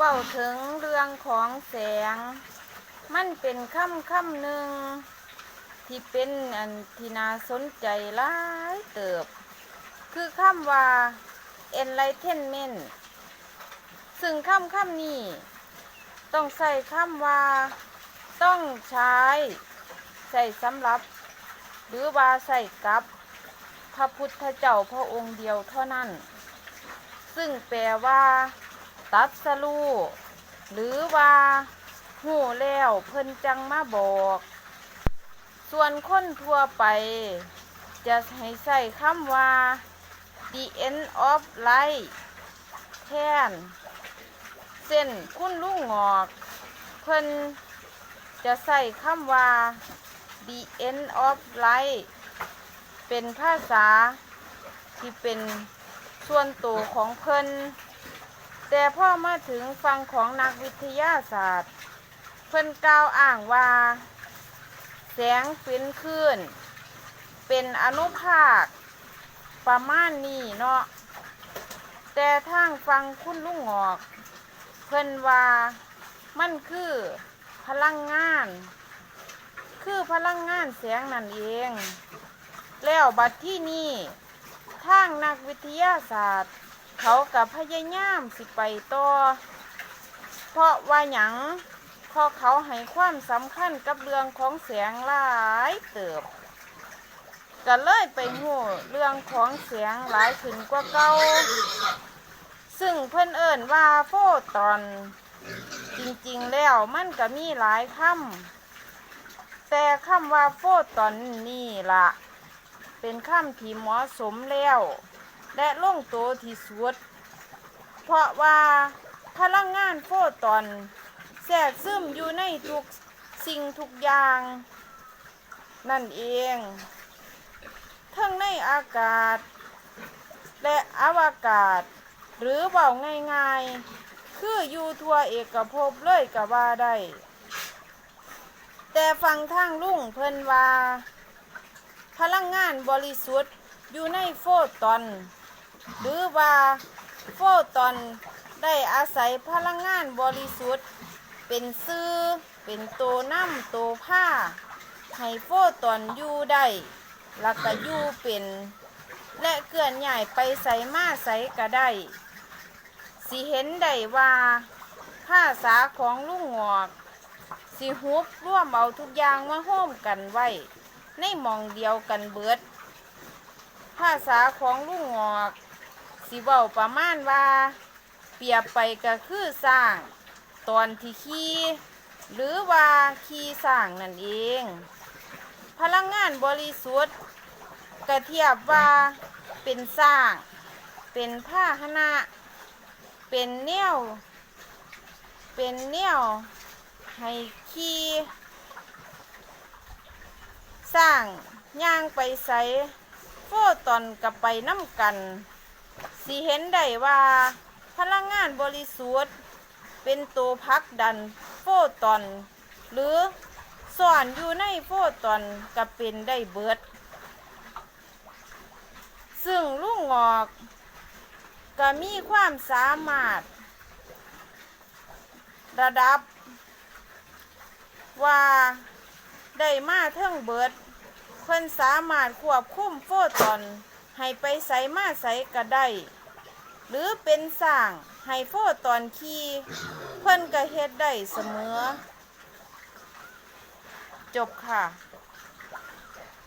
เว้าถึงเรื่องของแสง มันเป็นค่ำค่ำหนึ่ง ที่เป็นอันที่น่าสนใจหลายเติบ คือค่ำว่า enlightenment ซึ่งค่ำค่ำนี้ต้องใส่ค่ำว่า ต้องใช้ใส่สำหรับ หรือว่าใส่กับ พระพุทธเจ้าพระองค์เดียวเท่านั้น ซึ่งแปลว่า ตัดสรู้หรือว่าหูแล้วเพิ่นจังมาบอก ส่วนคนทั่วไป จะให้ใส่คำว่า the end of life แทนเส้นคุณลุงงอก เพิ่นจะใส่คำว่า the end of life เป็นภาษาที่เป็นส่วนตัวของเพิ่น แต่พ่อมาถึงฟังของนักวิทยาศาสตร์ เพิ่นกล่าวอ้างว่า แสงเป็นคลื่นเป็นอนุภาค ประมาณนี้เนาะแต่ทางฟังคุณลุงงอก เพิ่นว่ามันคือพลังงาน คือพลังงานแสงนั่นเอง แล้วบัดที่นี่ทางนักวิทยาศาสตร์ เขากับพยายามสิไปต่อเพราะว่าหยังเพราะเขาให้ความสำคัญกับเรื่องของแสงหลายเติบก็เลยไปหูเรื่องของแสงหลายขึ้นกว่าเก่าซึ่งเพิ่นเอิ่นว่าโฟตอน จริงๆแล้วมันก็มีหลายคำแต่คำว่าโฟตอนนี่ละเป็นคำที่เหมาะสมแล้ว และลงโตที่สุด เพราะว่าพลังงานโฟตอนแทรกซึมอยู่ในทุกสิ่งทุกอย่าง นั่นเอง ทั้งในอากาศ และอวกาศ หรือเบาง่ายๆ คืออยู่ทั่วเอกภพเลยก็ว่าได้แต่ฟังทางลุงเพิ่นว่า พลังงานบริสุทธิ์อยู่ในโฟตอน หรือว่าโฟตอนได้อาศัยพลังงานบริสุทธิ์ เป็นซื้อเป็นตัวน้ำตัวผ้าให้โฟตอนอยู่ได้แล้วก็อยู่เป็น และเกลื่อนใหญ่ไปใส่มาใส่ก็ได้สิเห็นได้ว่าภาษาของลุงงอกสิฮุบร่วมเอาทุกอย่างมาโฮมกันไว้ ในมองเดียวกันเบิด ภาษาของลุงงอก สิเว้าประมาณว่า เปรียบไปก็คือสร้าง ตอนที่ขี่หรือว่าขี่สร้างนั่นเอง พลังงานบริสุทธิ์ก็เทียบว่าเป็นสร้าง เป็นผ้าหนะเป็นแนวเป็นแนวให้ขี่สร้างย่างไปใสโฟตอนกับไปน้ำกัน สิเห็นได้ว่า พลังงานบริสุทธิ์ เป็นตัวพักดันโฟตอน หรือซ่อนอยู่ในโฟตอนกับเป็นได้เบิด ซึ่งลุงงอกก็มีความสามารถ ระดับ ว่าได้มาเทิงเบิดเพิ่นสามารถควบคุมโฟตอนให้ไปใส่มาใส่ก็ได้ หรือเป็นสร้างไฮโฟตอนขี่เพิ่นก็เฮ็ดได้เสมอ จบค่ะ